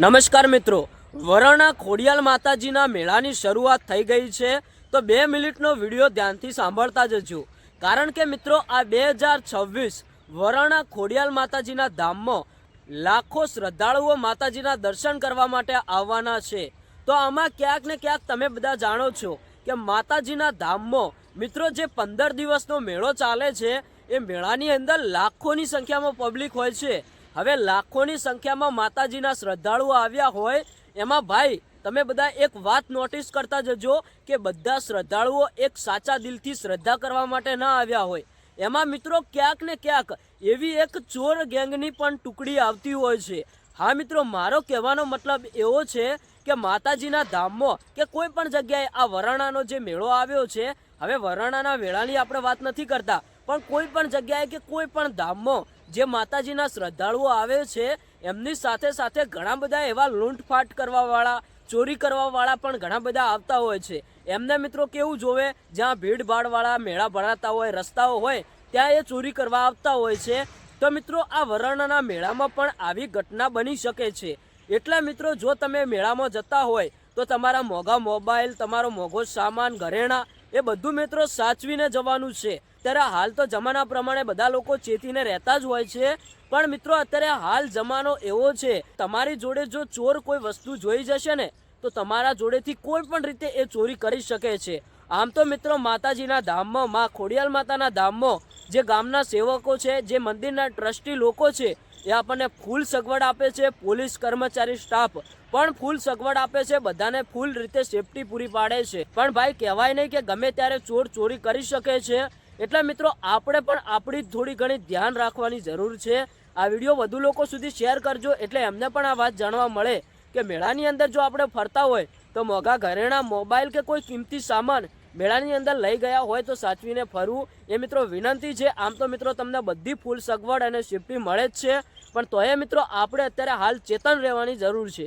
નમસ્કાર મિત્રો. વરણા ખોડિયાલ માતાજીના મેળાની શરૂઆત થઈ ગઈ છે. તો બે મિનિટનો વીડિયો ધ્યાનથી સાંભળતા જજો. કારણ કે મિત્રો, આ બે હજાર છવ્વીસ વરણા ખોડિયાલ માતાજીના ધામમાં લાખો શ્રદ્ધાળુઓ માતાજીના દર્શન કરવા માટે આવવાના છે. તો આમાં ક્યાંક ને ક્યાંક તમે બધા જાણો છો કે માતાજીના ધામમાં મિત્રો, જે પંદર દિવસનો મેળો ચાલે છે, એ મેળાની અંદર લાખોની સંખ્યામાં પબ્લિક હોય છે. હવે લાખોની સંખ્યામાં માતાજીના શ્રદ્ધાળુઓ આવ્યા હોય, એમાં ભાઈ, તમે બધા એક વાત નોટિસ કરતા જજો કે બધા શ્રદ્ધાળુઓ એક સાચા દિલથી શ્રદ્ધા કરવા માટે ના આવ્યા હોય. એમાં મિત્રો ક્યાંક ને ક્યાંક એવી એક ચોર ગેંગની પણ ટુકડી આવતી હોય છે. હા મિત્રો, મારો કહેવાનો મતલબ એવો છે કે માતાજીના ધામમાં કે કોઈ પણ જગ્યાએ આ વરાણાનો જે મેળો આવ્યો છે, હવે વરાણાના મેળાની આપણે વાત નથી કરતા, પણ કોઈ પણ જગ્યાએ કે કોઈ પણ ધામમાં જે માતાજીના શ્રદ્ધાળુઓ આવે છે, એમની સાથે સાથે ઘણા બધા એવા લૂંટફાટ કરવાવાળા, ચોરી કરવાવાળા પણ ઘણા બધા આવતા હોય છે. એમને મિત્રો કેવું જોવે? જ્યાં ભીડભાડવાળા મેળા ભરાતા હોય, રસ્તાઓ હોય, ત્યાં એ ચોરી કરવા આવતા હોય છે. તો મિત્રો, આ વરાણાના મેળામાં પણ આવી ઘટના બની શકે છે. એટલા મિત્રો, જો તમે મેળામાં જતા હોય, તો તમારા મોંઘા મોબાઈલ, તમારો મોંઘો સામાન, ઘરેણાં, એ બધું મિત્રો સાચવીને જવાનું છે. ત્યારે હાલ તો જમાના પ્રમાણે બધા લોકો ચેતીને રહેતા જ હોય છે. પણ મિત્રો, અત્યારે હાલ જમાનો એવો છે, તમારી જોડે જો ચોર કોઈ વસ્તુ જોઈ જશે ને, તો તમારા જોડેથી કોઈ પણ રીતે એ ચોરી કરી શકે છે. આમ તો મિત્રો, માતાજીના ધામમાં, માં ખોડિયાલ માતાના ધામમાં જે ગામના સેવકો છે, જે મંદિરના ટ્રસ્ટી લોકો છે, એ આપણને ફૂલ સગવડ આપે છે, પોલીસ કર્મચારી સ્ટાફ પણ ફૂલ સગવડ આપે છે, બધાને ફૂલ રીતે સેફટી પૂરી પાડે છે. પણ ભાઈ, કહેવાય નહીં કે ગમે ત્યારે ચોર ચોરી કરી શકે છે એટલે મિત્રો, આપણે પણ આપણી થોડી ઘણી ધ્યાન રાખવાની જરૂર છે. આ વીડિયો વધુ લોકો સુધી શેર કરજો, એટલે એમને પણ આ વાત જાણવા મળે કે મેળાની અંદર જો આપણે ફરતા હોય, તો મોંઘા ઘરેણા, મોબાઈલ કે કોઈ કિંમતી સામાન મેળાની અંદર લઈ ગયા હોય તો સાચવીને ફરવું. એ મિત્રો વિનંતી છે. આમ તો મિત્રો તમને બધી ફૂલ સગવડ અને સેફટી મળે જ છે. પણ તોય મિત્રો, આપણે અત્યારે હાલ ચેતન રહેવાની જરૂર છે.